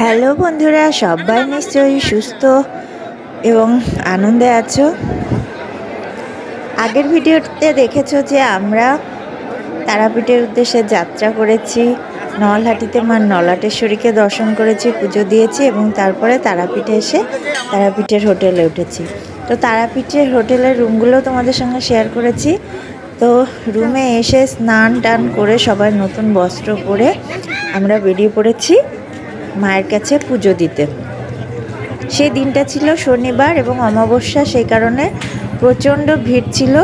Hello বন্ধুরা, সবাই নিশ্চয়ই সুস্থ এবং আনন্দে আছো। আগের ভিডিওতে দেখেছ যে আমরা তারাপীঠের উদ্দেশ্যে যাত্রা করেছি। নলহাটিতে মা নলাটেশ্বরীকে দর্শন করেছি, পুজো দিয়েছি এবং তারপরে তারাপীঠে এসে তারাপীঠের হোটেলে উঠেছি। তো তারাপীঠের হোটেলের রুমগুলো তোমাদের সঙ্গে শেয়ার করেছি। তো রুমে এসে স্নান টান করে সবাই নতুন বস্ত্র পরে আমরা বেরিয়ে পড়েছি। মায়ের কাছে পুজো দিতে। সেই দিনটা ছিল শনিবার এবং অমাবস্যা, সেই কারণে প্রচণ্ড ভিড় ছিল।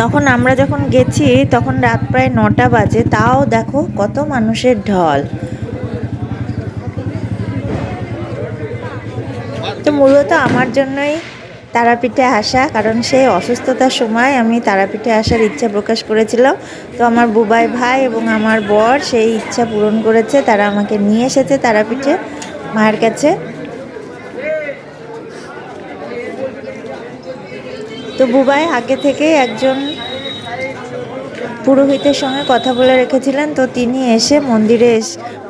তখন আমরা যখন গেছি, তখন রাত প্রায় নটা বাজে, তাও দেখো কত মানুষের ঢল। তো মূলত আমার জন্যই তারাপীঠে আসা, কারণ সেই অসুস্থতার সময় আমি তারাপীঠে আসার ইচ্ছা প্রকাশ করেছিলাম। তো আমার বুবাই ভাই এবং আমার বর সেই ইচ্ছা পূরণ করেছে, তারা আমাকে নিয়ে এসেছে তারাপীঠে মায়ের কাছে। তো বুবাই আগে থেকে একজন পুরোহিতের সঙ্গে কথা বলে রেখেছিলেন। তো তিনি এসে মন্দিরে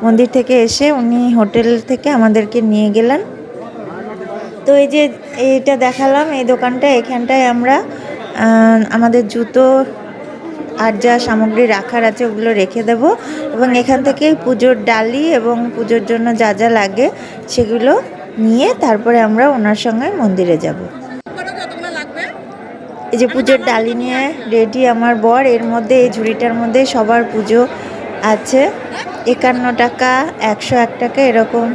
মন্দির থেকে এসে উনি হোটেল থেকে আমাদেরকে নিয়ে গেলেন। তো এই যে এইটা দেখালাম, এই দোকানটা, এখানটায় আমরা আমাদের জুতো আর যা সামগ্রী রাখার আছে ওগুলো রেখে দেব এবং এখান থেকে পুজোর ডালি এবং পুজোর জন্য যা যা লাগে সেগুলো নিয়ে তারপরে আমরা ওনার সঙ্গে মন্দিরে যাব। এই যে পুজোর ডালি নিয়ে রেডি আমার বর, এর মধ্যে, এই ঝুড়িটার মধ্যে সবার পুজো আছে। একান্ন টাকা, একশো এক টাকা এরকম।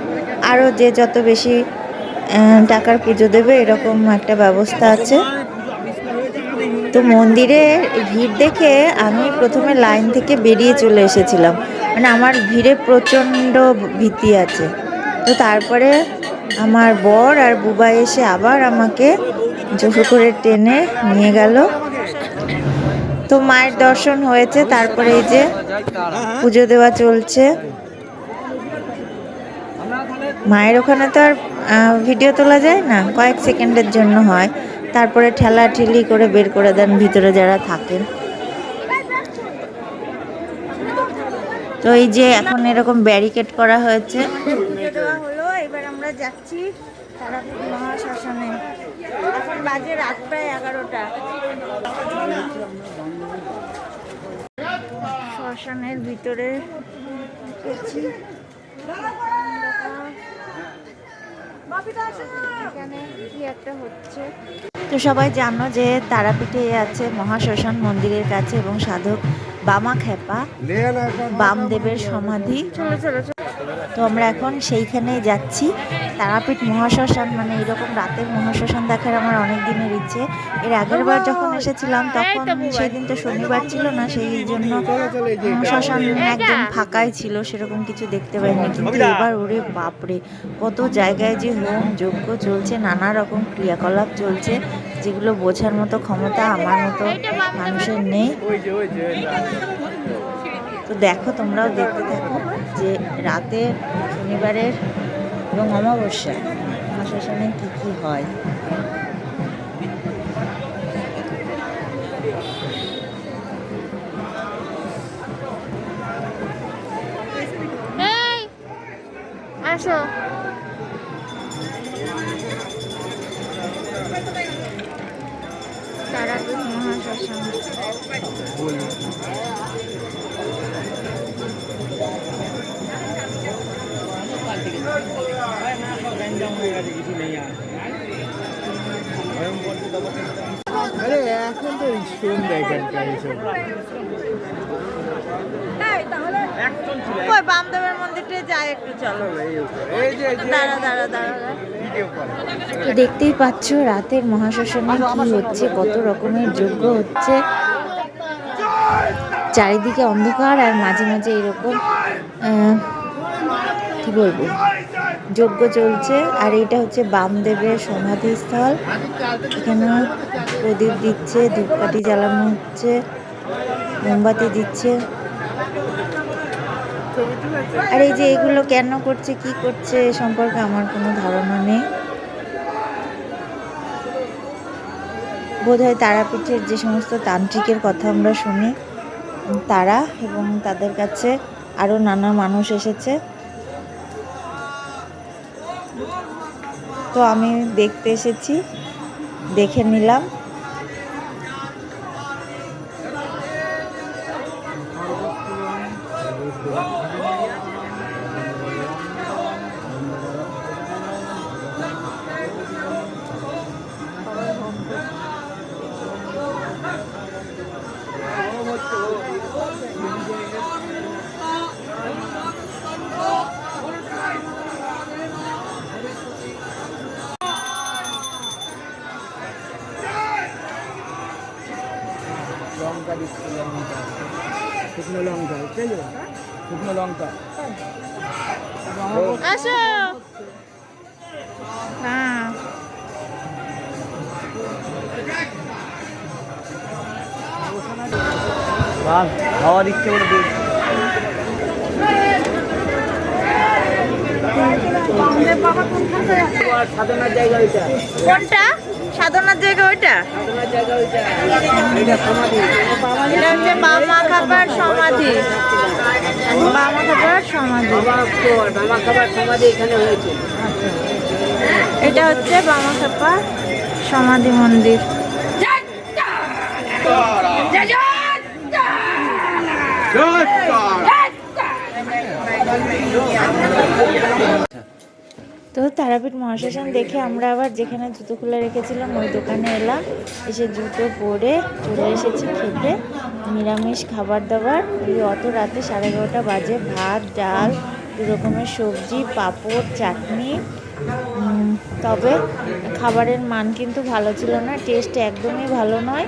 আরও যে যত বেশি টাকার পুজো দেবে, এরকম একটা ব্যবস্থা আছে। তো মন্দিরে ভিড় দেখে আমি প্রথমে লাইন থেকে বেরিয়ে চলে এসেছিলাম। মানে আমার ভিড়ে প্রচণ্ড ভীতি আছে। তো তারপরে আমার বর আর বুবাই এসে আবার আমাকে জোর করে টেনে নিয়ে গেল। তো মায়ের দর্শন হয়েছে, তারপরে এই যে পুজো দেওয়া চলছে। মায়ের ওখানে তো আর ভিডিও তোলা যায় না, কয়েক সেকেন্ডের জন্য হয়। তারপরে ঠেলা ঠেলি করে বের করে দেন ভিতরে যারা থাকেন তো এই যে এখন এরকম ব্যারিকেড করা হয়েছে। এবার আমরা যাচ্ছি রাত প্রায় এগারোটা। শ্মশানের ভিতরে এখানে কি একটা হচ্ছে? তো সবাই জানো যে তারাপীঠে আছে মহাশ্মশান মন্দিরের কাছে এবং সাধক বামা খেপা বামদেবের সমাধি। তো আমরা এখন সেইখানেই যাচ্ছি। তারাপীঠ মহাশ্মশান মানে এরকম রাতের মহাশ্মশান দেখার আমার অনেক দিনের ইচ্ছে। এর আগের বার যখন এসেছিলাম তখন সেদিন তো শনিবার ছিল না সেই জন্য উম, শ্মশান একদম ফাঁকাই ছিল সেরকম কিছু দেখতে পাইনি। কিন্তু এবার ওরে বাপরে কত জায়গায় যে হোম যজ্ঞ চলছে নানা রকম ক্রিয়াকলাপ চলছে যেগুলো বোঝার মতো ক্ষমতা আমার মতো মানুষের নেই। তো দেখো, তোমরাও দেখতে থাকো যে রাতে শনিবারের এবং অমাবস্যা মহাশ্মশানে কী কী হয়। আসো। তারাপীঠ মহাশ্মশান আরে এখন তো সন্ধ্যা এখানকার কই বামদেবের যাই একটু চলো। দাঁড়া দাঁড়া দাঁড়া তো দেখতেই পাচ্ছ রাতের মহাশ্মশানে কি হচ্ছে কত রকমের যজ্ঞ হচ্ছে। চারিদিকে অন্ধকার আর মাঝে মাঝে এরকম কি বলব? যজ্ঞ চলছে, আর এটা হচ্ছে বামদেবের সমাধিস্থল। এখানে প্রদীপ দিচ্ছে, ধূপকাঠি জ্বালানো হচ্ছে, মোমবাতি দিচ্ছে। আর এই যে এগুলো কেন করছে, কি করছে এ সম্পর্কে আমার কোনো ধারণা নেই। বোধহয় তারাপীঠের যে সমস্ত তান্ত্রিকের কথা আমরা শুনি, তারা এবং তাদের কাছে আরও নানা মানুষ এসেছে। তো আমি দেখতে এসেছি দেখে নিলাম। লঙ্কা দিচ্ছি লঙ্কা শুকনো লঙ্কা বুঝলো শুকনো লঙ্কা আসো হ্যাঁ ভাব খাওয়ার ইচ্ছে করে কোনটা? সাধনার জায়গা ওইটা? এটা হচ্ছে বামা খাবার সমাধি। বামা খাবার সমাধি। বাবা খাবার সমাধি এখানে হয়েছে এটা হচ্ছে বামা খাবার সমাধি মন্দির। তো তারাপীঠ মহাশ্মশান দেখে আমরা আবার যেখানে জুতো খুলে রেখেছিলাম, ওই দোকানে এলাম। এসে জুতো পরে চলে এসেছি খেতে। নিরামিষ খাবার দাবার। ওই অত রাতে সাড়ে এগারোটা বাজে। ভাত, ডাল, দু রকমের সবজি, পাঁপড়, চাটনি। তবে খাবারের মান কিন্তু ভালো ছিল না। টেস্ট একদমই ভালো নয়।